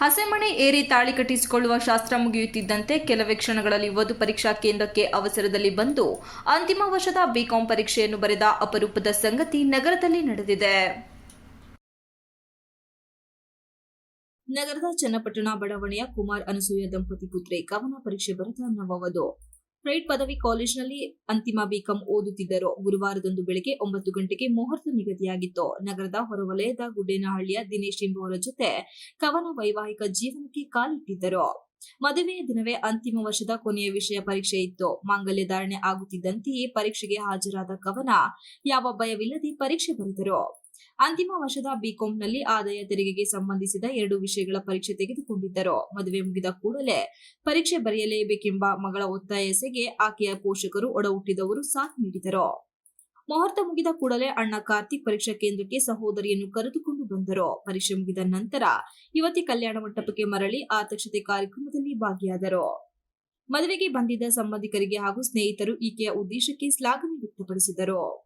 ಹಸೆಮಣೆ ಏರಿ ತಾಳಿ ಕಟ್ಟಿಸಿಕೊಳ್ಳುವ ಶಾಸ್ತ್ರ ಮುಗಿಯುತ್ತಿದ್ದಂತೆ ಕೆಲವೇ ಕ್ಷಣಗಳಲ್ಲಿ ವಧು ಪರೀಕ್ಷಾ ಕೇಂದ್ರಕ್ಕೆ ಅವಸರದಲ್ಲಿ ಬಂದು ಅಂತಿಮ ವರ್ಷದ ಬಿಕಾಂ ಪರೀಕ್ಷೆಯನ್ನು ಬರೆದ ಅಪರೂಪದ ಸಂಗತಿ ನಗರದಲ್ಲಿ ನಡೆದಿದೆ. ನಗರದ ಚನ್ನಪಟ್ಟಣ ಬಡಾವಣೆಯ ಕುಮಾರ್ ಅನಸೂಯ ದಂಪತಿ ಪುತ್ರಿ ಕವನ ಪರೀಕ್ಷೆ ಬರೆದ ನವವಧು. ಫ್ರೈಡ್ ಪದವಿ ಕಾಲೇಜಿನಲ್ಲಿ ಅಂತಿಮ ಬಿಕಾಂ ಓದುತ್ತಿದ್ದರು. ಗುರುವಾರದಂದು ಬೆಳಗ್ಗೆ ಒಂಬತ್ತು ಗಂಟೆಗೆ ಮುಹೂರ್ತ ನಿಗದಿಯಾಗಿತ್ತು. ನಗರದ ಹೊರವಲಯದ ಗುಡ್ಡೇನಹಳ್ಳಿಯ ದಿನೇಶ್ ಎಂಬುವರ ಜೊತೆ ಕವನ ವೈವಾಹಿಕ ಜೀವನಕ್ಕೆ ಕಾಲಿಟ್ಟಿದ್ದರು. ಮದುವೆಯ ದಿನವೇ ಅಂತಿಮ ವರ್ಷದ ಕೊನೆಯ ವಿಷಯ ಪರೀಕ್ಷೆ ಇತ್ತು. ಮಾಂಗಲ್ಯ ಧಾರಣೆ ಆಗುತ್ತಿದ್ದಂತೆಯೇ ಪರೀಕ್ಷೆಗೆ ಹಾಜರಾದ ಕವನ, ಯಾವ ಭಯವಿಲ್ಲದೆ ಪರೀಕ್ಷೆ ಬರೆದರು. ಅಂತಿಮ ವರ್ಷದ ಬಿಕಾಂನಲ್ಲಿ ಆದಾಯ ತೆರಿಗೆಗೆ ಸಂಬಂಧಿಸಿದ ಎರಡು ವಿಷಯಗಳ ಪರೀಕ್ಷೆ ತೆಗೆದುಕೊಂಡಿದ್ದರು. ಮದುವೆ ಮುಗಿದ ಕೂಡಲೇ ಪರೀಕ್ಷೆ ಬರೆಯಲೇಬೇಕೆಂಬ ಮಗಳ ಒತ್ತಾಯಸೆಗೆ ಆಕೆಯ ಪೋಷಕರು ಒಡಹುಟ್ಟಿದವರು ಸಾಥ್ ನೀಡಿದರು. ಮುಹೂರ್ತ ಮುಗಿದ ಕೂಡಲೇ ಅಣ್ಣ ಕಾರ್ತಿಕ್ ಪರೀಕ್ಷಾ ಕೇಂದ್ರಕ್ಕೆ ಸಹೋದರಿಯನ್ನು ಕರೆದುಕೊಂಡು ಬಂದರು. ಪರೀಕ್ಷೆ ಮುಗಿದ ನಂತರ ಯುವತಿ ಕಲ್ಯಾಣ ಮಂಟಪಕ್ಕೆ ಮರಳಿ ಆತಕ್ಷತೆ ಕಾರ್ಯಕ್ರಮದಲ್ಲಿ ಭಾಗಿಯಾದರು. ಮದುವೆಗೆ ಬಂದಿದ್ದ ಸಂಬಂಧಿಕರಿಗೆ ಹಾಗೂ ಸ್ನೇಹಿತರು ಈಕೆಯ ಉದ್ದೇಶಕ್ಕೆ ಶ್ಲಾಘನೆ ವ್ಯಕ್ತಪಡಿಸಿದರು.